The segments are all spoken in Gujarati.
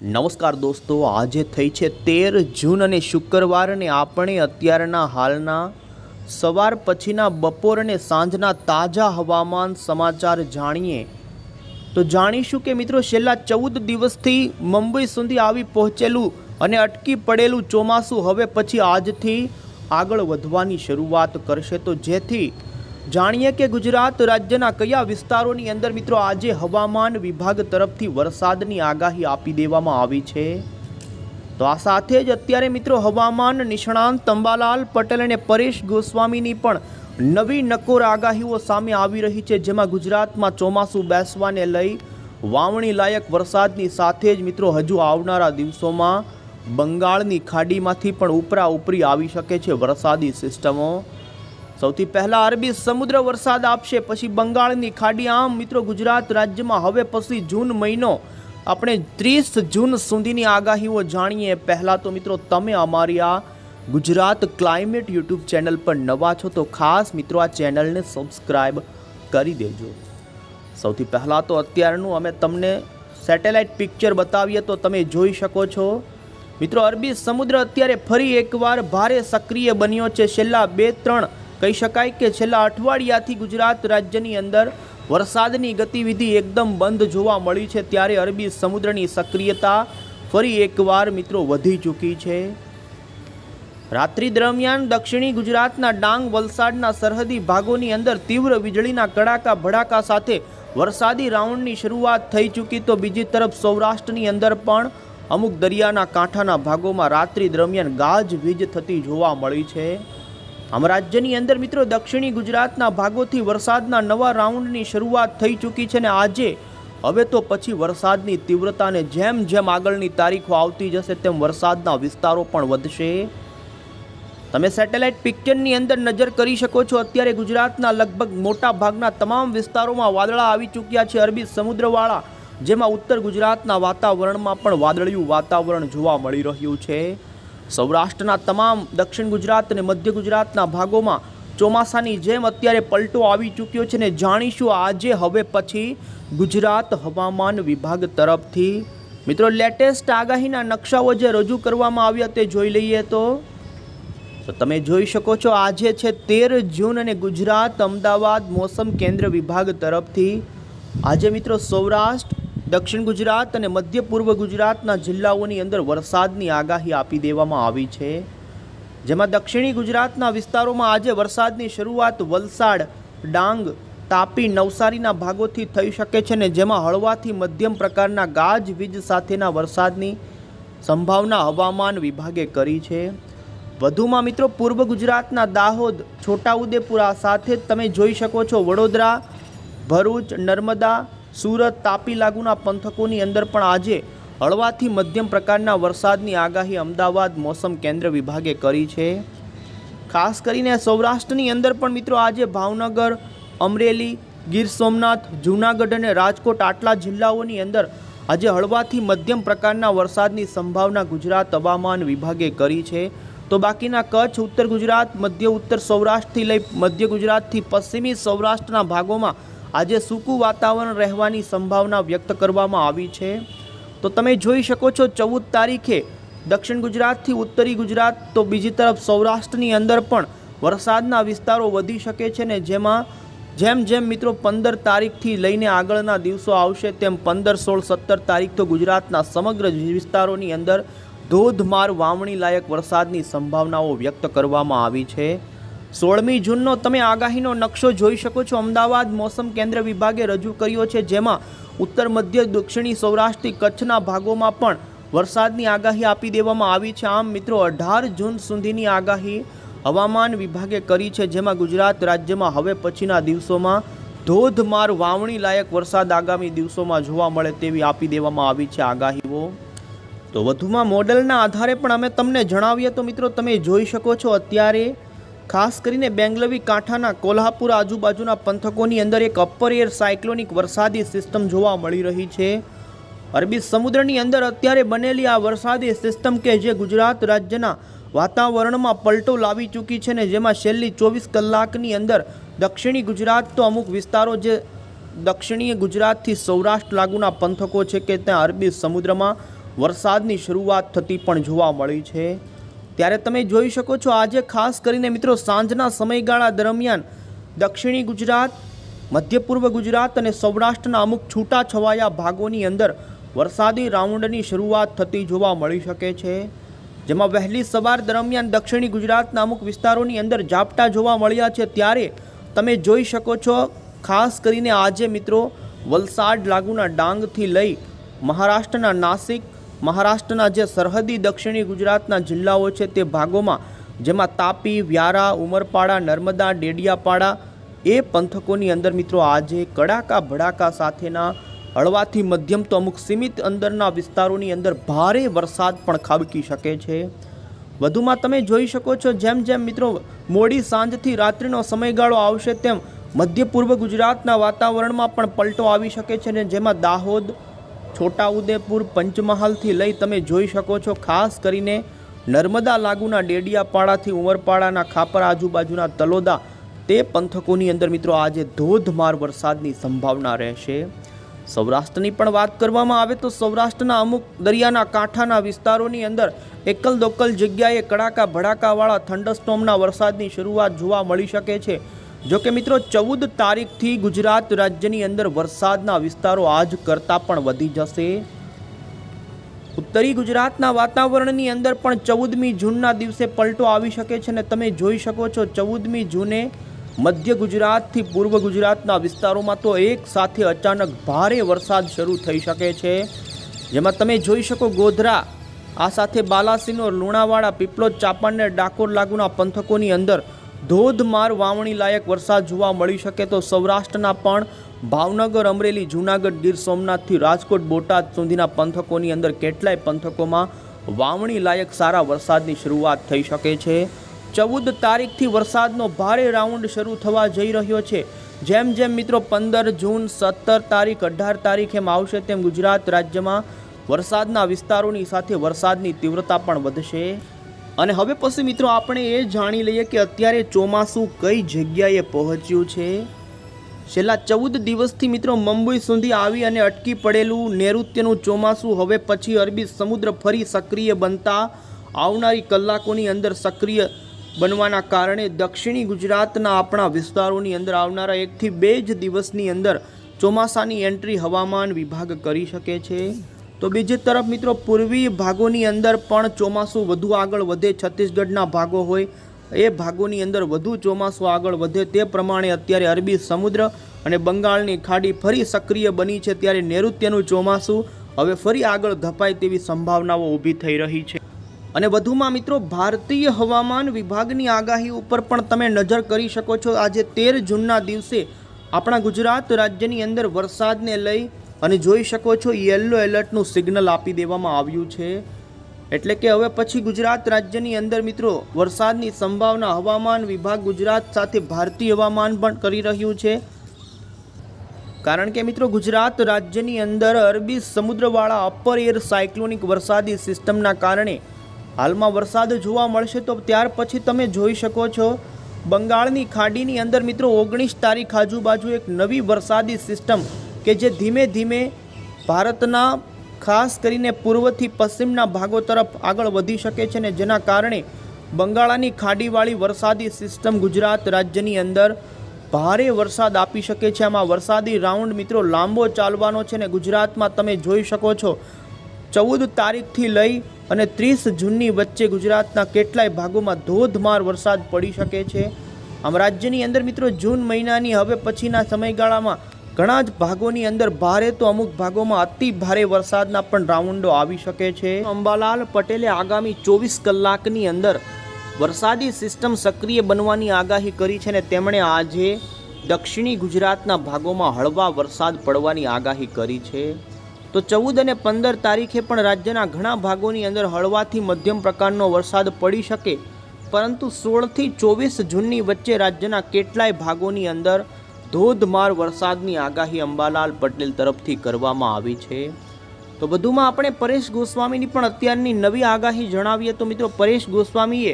નમસ્કાર દોસ્તો, આજે થઈ છે તેર જૂન અને શુક્રવારને આપણે અત્યારના હાલના સવાર પછીના બપોર અને સાંજના તાજા હવામાન સમાચાર જાણીએ. તો જાણીશું કે મિત્રો, છેલ્લા ચૌદ દિવસથી મુંબઈ સુધી આવી પહોંચેલું અને અટકી પડેલું ચોમાસું હવે પછી આજથી આગળ વધવાની શરૂઆત કરશે. તો જેથી જાણીએ કે ગુજરાત રાજ્યના કયા વિસ્તારોની અંદર મિત્રો આજે હવામાન વિભાગ તરફથી વરસાદની આગાહી આપી દેવામાં આવી છે? તો આ સાથે જ અત્યારે મિત્રો હવામાન નિષ્ણાંત તંબાલાલ પટેલ અને પરેશ ગોસ્વામીની પણ નવી નકોર આગાહીઓ સામે આવી રહી છે, જેમાં ગુજરાતમાં ચોમાસું બેસવાને લઈ વાવણી લાયક વરસાદની સાથે જ મિત્રો હજુ આવનારા દિવસોમાં બંગાળની ખાડીમાંથી પણ ઉપરા ઉપરી આવી શકે છે વરસાદી સિસ્ટમો. સૌથી પહેલા અરબી સમુદ્ર વરસાદ આપશે, પછી બંગાળની ખાડી. આમ મિત્રો, ગુજરાત રાજ્યમાં હવે પછી જૂન મહિનો. આપણે ત્રીસ જૂન સુધીની આગાહીઓ જાણીએ. પહેલાં તો મિત્રો, તમે અમારી આ ગુજરાત ક્લાઇમેટ યુટ્યુબ ચેનલ પર નવા છો, તો ખાસ મિત્રો આ ચેનલને સબસ્ક્રાઈબ કરી દેજો. સૌથી પહેલાં તો અત્યારનું અમે તમને સેટેલાઇટ પિક્ચર બતાવીએ, તો તમે જોઈ શકો છો. મિત્રો, અરબી સમુદ્ર અત્યારે ફરી એકવાર ભારે સક્રિય બન્યો છે. છેલ્લા બે, ત્રણ કહી શકાય કે છેલ્લા અઠવાડિયાથી ગુજરાત રાજ્યની અંદર વરસાદની ગતિવિધિ એકદમ બંધ જોવા મળી છે ત્યારે અરબી સમુદ્રની સક્રિયતા ફરી એકવાર મિત્રો વધી ચૂકી છે. રાત્રિ દરમિયાન દક્ષિણી ગુજરાતના ડાંગ, વલસાડના સરહદી ભાગોની અંદર તીવ્ર વીજળીના કડાકા, ભડાકા સાથે વરસાદી રાઉન્ડની શરૂઆત થઈ ચૂકી તો બીજી તરફ સૌરાષ્ટ્રની અંદર પણ અમુક દરિયાના કાંઠાના ભાગોમાં રાત્રિ દરમિયાન ગાજવીજ થતી જોવા મળી છે. આમ રાજ્યની અંદર મિત્રો દક્ષિણી ગુજરાતના ભાગોથી વરસાદના નવા રાઉન્ડની શરૂઆત થઈ ચૂકી છે ને આજે હવે તો પછી વરસાદની તીવ્રતાને જેમ જેમ આગળની તારીખો આવતી જશે તેમ વરસાદના વિસ્તારો પણ વધશે. તમે સેટેલાઇટ પિક્ચરની અંદર નજર કરી શકો છો, અત્યારે ગુજરાતના લગભગ મોટા ભાગના તમામ વિસ્તારોમાં વાદળા આવી ચૂક્યા છે. અરબી સમુદ્રવાળા, જેમાં ઉત્તર ગુજરાતના વાતાવરણમાં પણ વાદળિયું વાતાવરણ જોવા મળી રહ્યું છે. સૌરાષ્ટ્રના તમામ દક્ષિણ ગુજરાત અને મધ્ય ગુજરાતના ભાગોમાં ચોમાસાની જેમ અત્યારે પલટો આવી ચૂક્યો છે ને જાણીશું આજે, હવે પછી ગુજરાત હવામાન વિભાગ તરફથી. મિત્રો, લેટેસ્ટ આગાહીના નકશાઓ જે રજૂ કરવામાં આવ્યા તે જોઈ લઈએ તો. તો તમે જોઈ શકો છો, આજે છે તેર જૂન અને ગુજરાત અમદાવાદ મોસમ કેન્દ્ર વિભાગ તરફથી. આજે મિત્રો, સૌરાષ્ટ્ર દક્ષિણ ગુજરાત અને મધ્ય પૂર્વ ગુજરાતના જિલ્લાઓની અંદર વરસાદની આગાહી આપી દેવામાં આવી છે. જેમાં દક્ષિણી ગુજરાતના વિસ્તારોમાં આજે વરસાદની શરૂઆત વલસાડ, ડાંગ, તાપી, નવસારીના ભાગોથી થઈ શકે છે ને જેમાં હળવાથી મધ્યમ પ્રકારના ગાજવીજ સાથેના વરસાદની સંભાવના હવામાન વિભાગે કરી છે. વધુમાં મિત્રો, પૂર્વ ગુજરાતના દાહોદ, છોટાઉદેપુરા સાથે તમે જોઈ શકો છો વડોદરા, ભરૂચ, નર્મદા સુરત તાપી લાગુના પંથકોની અંદર પણ આજે હળવાથી મધ્યમ પ્રકારના વરસાદની આગાહી અમદાવાદ મોસમ કેન્દ્ર વિભાગે કરી છે. ખાસ કરીને સૌરાષ્ટ્રની અંદર પણ મિત્રો આજે ભાવનગર, અમરેલી, ગીર સોમનાથ, જૂનાગઢ અને રાજકોટ આટલા જિલ્લાઓની અંદર આજે હળવાથી મધ્યમ પ્રકારના વરસાદની સંભાવના ગુજરાત હવામાન વિભાગે કરી છે. તો બાકીના કચ્છ, ઉત્તર ગુજરાત, મધ્ય ઉત્તર સૌરાષ્ટ્રથી લઈ મધ્ય ગુજરાતથી પશ્ચિમી સૌરાષ્ટ્રના ભાગોમાં આજે સૂકું વાતાવરણ રહેવાની સંભાવના વ્યક્ત કરવામાં આવી છે. તો તમે જોઈ શકો છો, ચૌદ તારીખે દક્ષિણ ગુજરાતથી ઉત્તરી ગુજરાત, તો બીજી તરફ સૌરાષ્ટ્રની અંદર પણ વરસાદના વિસ્તારો વધી શકે છે ને જેમાં જેમ જેમ મિત્રો પંદર તારીખથી લઈને આગળના દિવસો આવશે, તેમ પંદર, સોળ, સત્તર તારીખ તો ગુજરાતના સમગ્ર વિસ્તારોની અંદર ધોધમાર વાવણી લાયક વરસાદની સંભાવનાઓ વ્યક્ત કરવામાં આવી છે. સોળમી જૂનનો તમે આગાહીનો નકશો જોઈ શકો છો. અમદાવાદ મોસમ કેન્દ્ર વિભાગે રજૂ કર્યો છે, જેમાં ઉત્તર, મધ્ય, દક્ષિણી સૌરાષ્ટ્રથી કચ્છના ભાગોમાં પણ વરસાદની આગાહી આપી દેવામાં આવી છે. આમ મિત્રો, અઢાર જૂન સુધીની આગાહી હવામાન વિભાગે કરી છે, જેમાં ગુજરાત રાજ્યમાં હવે પછીના દિવસોમાં ધોધમાર વાવણી લાયક વરસાદ આગામી દિવસોમાં જોવા મળે તેવી આપી દેવામાં આવી છે આગાહીઓ. તો વધુમાં મોડલના આધારે પણ અમે તમને જણાવીએ તો મિત્રો, તમે જોઈ શકો છો અત્યારે ખાસ કરીને બેંગલવી કાંઠાના કોલ્હાપુર આજુબાજુના પંથકોની અંદર એક અપર એર સાયક્લોનિક વરસાદી સિસ્ટમ જોવા મળી રહી છે. અરબી સમુદ્રની અંદર અત્યારે બનેલી આ વરસાદી સિસ્ટમ કે જે ગુજરાત રાજ્યના વાતાવરણમાં પલટો લાવી ચૂકી છે ને જેમાં છેલ્લી ચોવીસ કલાકની અંદર દક્ષિણી ગુજરાત તો અમુક વિસ્તારો જે દક્ષિણીય ગુજરાતથી સૌરાષ્ટ્ર લાગુના પંથકો છે કે ત્યાં અરબી સમુદ્રમાં વરસાદની શરૂઆત થતી પણ જોવા મળી છે. ત્યારે તમે જોઈ શકો છો આજે ખાસ કરીને મિત્રો સાંજના સમયગાળા દરમિયાન દક્ષિણી ગુજરાત, મધ્ય પૂર્વ ગુજરાત અને સૌરાષ્ટ્રના અમુક છૂટા છવાયા ભાગોની અંદર વરસાદી રાઉન્ડની શરૂઆત થતી જોવા મળી શકે છે. જેમાં વહેલી સવાર દરમિયાન દક્ષિણી ગુજરાતના અમુક વિસ્તારોની અંદર ઝાપટા જોવા મળ્યા છે. ત્યારે તમે જોઈ શકો છો, ખાસ કરીને આજે મિત્રો વલસાડ લાગુના ડાંગથી લઈ મહારાષ્ટ્રના નાસિક મહારાષ્ટ્રના જે સરહદી દક્ષિણી ગુજરાતના જિલ્લાઓ છે તે ભાગોમાં, જેમાં તાપી, વ્યારા, ઉમરપાડા, નર્મદા, ડેડિયાપાડા, એ પંથકોની અંદર મિત્રો આજે કડાકા ભડાકા સાથેના હળવાથી મધ્યમ તો અમુક સીમિત અંદરના વિસ્તારોની અંદર ભારે વરસાદ પણ ખાબકી શકે છે. વધુમાં તમે જોઈ શકો છો જેમ જેમ મિત્રો મોડી સાંજથી રાત્રિનો સમયગાળો આવશે તેમ મધ્ય પૂર્વ ગુજરાતના વાતાવરણમાં પણ પલટો આવી શકે છે ને જેમાં દાહોદ છોટાઉદેપુર પંચમહાલથી લઈ તમે જોઈ શકો છો, ખાસ કરીને નર્મદા લાગુના ડેડિયાપાડાથી ઉમરપાડાના ખાપર આજુબાજુના તલોદા, તે પંથકોની અંદર મિત્રો આજે ધોધમાર વરસાદની સંભાવના રહેશે. સૌરાષ્ટ્રની પણ વાત કરવામાં આવે તો સૌરાષ્ટ્રના અમુક દરિયાના કાંઠાના વિસ્તારોની અંદર એકલ દોકલ જગ્યાએ કડાકા ભડાકાવાળા થંડરસ્ટોમના વરસાદની શરૂઆત જોવા મળી શકે છે. જો કે મિત્રો, ચૌદ તારીખથી ગુજરાત રાજ્યની અંદર વરસાદના વિસ્તારો આજ કરતાં પણ વધી જશે. ઉત્તરી ગુજરાતના વાતાવરણની અંદર પણ ચૌદમી જૂનના દિવસે પલટો આવી શકે છે અને તમે જોઈ શકો છો, ચૌદમી જૂને મધ્ય ગુજરાતથી પૂર્વ ગુજરાતના વિસ્તારોમાં તો એક સાથે અચાનક ભારે વરસાદ શરૂ થઈ શકે છે. જેમાં તમે જોઈ શકો ગોધરા, આ સાથે બાલાસિનોર, લુણાવાડા, પીપલોદ, ચાંપાનેર, ડાકોર લાગુના પંથકોની અંદર ધોધમાર વાવણી લાયક વરસાદ જોવા મળી શકે તો સૌરાષ્ટ્રના પણ ભાવનગર, અમરેલી, જૂનાગઢ, ગીર સોમનાથથી રાજકોટ, બોટાદ સુધીના પંથકોની અંદર કેટલાય પંથકોમાં વાવણી લાયક સારા વરસાદની શરૂઆત થઈ શકે છે. ચૌદ તારીખથી વરસાદનો ભારે રાઉન્ડ શરૂ થવા જઈ રહ્યો છે. જેમ જેમ મિત્રો પંદર જૂન, સત્તર તારીખ, અઢાર તારીખ એમ આવશે તેમ ગુજરાત રાજ્યમાં વરસાદના વિસ્તારોની સાથે વરસાદની તીવ્રતા પણ વધશે. અને હવે પછી મિત્રો આપણે એ જાણી લઈએ કે અત્યારે ચોમાસું કઈ જગ્યાએ પહોંચ્યું છે? છેલ્લા ચૌદ દિવસથી મિત્રો મુંબઈ સુધી આવી અને અટકી પડેલું નૈઋત્યનું ચોમાસું હવે પછી અરબી સમુદ્ર ફરી સક્રિય બનતા આવનારી કલાકોની અંદર સક્રિય બનવાના કારણે દક્ષિણી ગુજરાતના આપણા વિસ્તારોની અંદર આવનારા એકથી બે જ દિવસની અંદર ચોમાસાની એન્ટ્રી હવામાન વિભાગ કરી શકે છે. તો બીજી તરફ મિત્રો પૂર્વીય ભાગોની અંદર પણ ચોમાસું વધુ આગળ વધે, છત્તીસગઢના ભાગો હોય, એ ભાગોની અંદર વધુ ચોમાસું આગળ વધે તે પ્રમાણે અત્યારે અરબી સમુદ્ર અને બંગાળની ખાડી ફરી સક્રિય બની છે ત્યારે નૈઋત્યનું ચોમાસું હવે ફરી આગળ ધપાય તેવી સંભાવનાઓ ઊભી થઈ રહી છે. અને વધુમાં મિત્રો, ભારતીય હવામાન વિભાગની આગાહી ઉપર પણ તમે નજર કરી શકો છો. આજે તેર જૂનના દિવસે આપણા ગુજરાત રાજ્યની અંદર વરસાદને લઈ અને જોઈ શકો છો યલો એલર્ટનું સિગ્નલ આપી દેવામાં આવ્યું છે. એટલે કે હવે પછી ગુજરાત રાજ્યની અંદર મિત્રો, વરસાદની સંભાવના, હવામાન વિભાગ ગુજરાત સાથે ભારતીય હવામાન પણ કરી રહ્યું છે. કારણ કે મિત્રો, ગુજરાત રાજ્યની અંદર અરબી સમુદ્રવાળા અપર એર સાયક્લોનિક વરસાદી સિસ્ટમના કારણે હાલમાં વરસાદ જોવા મળશે તો ત્યાર પછી તમે જોઈ શકો છો, બંગાળની ખાડીની અંદર મિત્રો, ઓગણીસ તારીખ આજુબાજુ એક નવી વરસાદી સિસ્ટમ કે જે ધીમે ધીમે ભારતના, ખાસ કરીને પૂર્વથી પશ્ચિમના ભાગો તરફ આગળ વધી શકે છે ને જેના કારણે બંગાળાની ખાડીવાળી વરસાદી સિસ્ટમ ગુજરાત રાજ્યની અંદર ભારે વરસાદ આપી શકે છે. આમાં વરસાદી રાઉન્ડ મિત્રો લાંબો ચાલવાનો છે ને ગુજરાતમાં તમે જોઈ શકો છો. ચૌદ તારીખથી લઈ અને ત્રીસ જૂનની વચ્ચે ગુજરાતના કેટલાય ભાગોમાં ધોધમાર વરસાદ પડી શકે છે. આમ રાજ્યની અંદર મિત્રો જૂન મહિનાની હવે પછીના સમયગાળામાં ઘણા જ ભાગોની અંદર ભારે તો અમુક ભાગોમાં અતિ ભારે વરસાદના પણ રાઉન્ડો આવી શકે છે. અંબાલાલ પટેલે આગામી ચોવીસ કલાકની અંદર વરસાદી સિસ્ટમ સક્રિય બનવાની આગાહી કરી છે ને તેમણે આજે દક્ષિણી ગુજરાતના ભાગોમાં હળવા વરસાદ પડવાની આગાહી કરી છે. તો ચૌદ અને પંદર તારીખે પણ રાજ્યના ઘણા ભાગોની અંદર હળવાથી મધ્યમ પ્રકારનો વરસાદ પડી શકે. પરંતુ સોળથી ચોવીસ જૂનની વચ્ચે રાજ્યના કેટલાય ભાગોની અંદર ધોધમાર વરસાદની આગાહી અંબાલાલ પટેલ તરફથી કરવામાં આવી છે. તો વધુમાં આપણે પરેશ ગોસ્વામીની પણ અત્યારની નવી આગાહી જણાવીએ તો મિત્રો પરેશ ગોસ્વામીએ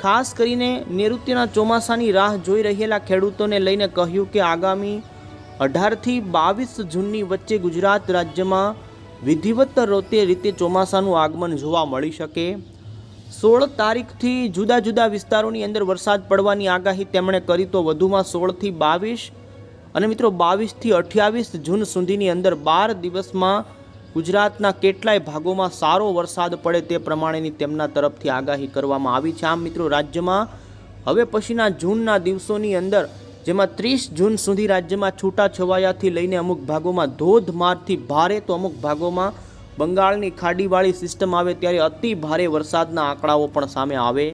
ખાસ કરીને નૈઋત્યના ચોમાસાની રાહ જોઈ રહેલા ખેડૂતોને લઈને કહ્યું કે આગામી અઢારથી બાવીસ જૂનની વચ્ચે ગુજરાત રાજ્યમાં વિધિવત રોતે રીતે ચોમાસાનું આગમન જોવા મળી શકે. સોળ તારીખથી જુદા જુદા વિસ્તારોની અંદર વરસાદ પડવાની આગાહી તેમણે કરી તો વધુમાં સોળથી બાવીસ અને મિત્રો બાવીસથી અઠ્યાવીસ જૂન સુધીની અંદર બાર દિવસમાં ગુજરાતના કેટલાય ભાગોમાં સારો વરસાદ પડે તે પ્રમાણેની તેમના તરફથી આગાહી કરવામાં આવી છે. આમ મિત્રો રાજ્યમાં હવે પછીના જૂનના દિવસોની અંદર, જેમાં ત્રીસ જૂન સુધી રાજ્યમાં છૂટાછવાયાથી લઈને અમુક ભાગોમાં ધોધમારથી ભારે તો અમુક ભાગોમાં બંગાળની ખાડીવાળી સિસ્ટમ આવે ત્યારે અતિ ભારે વરસાદના આંકડાઓ પણ સામે આવે.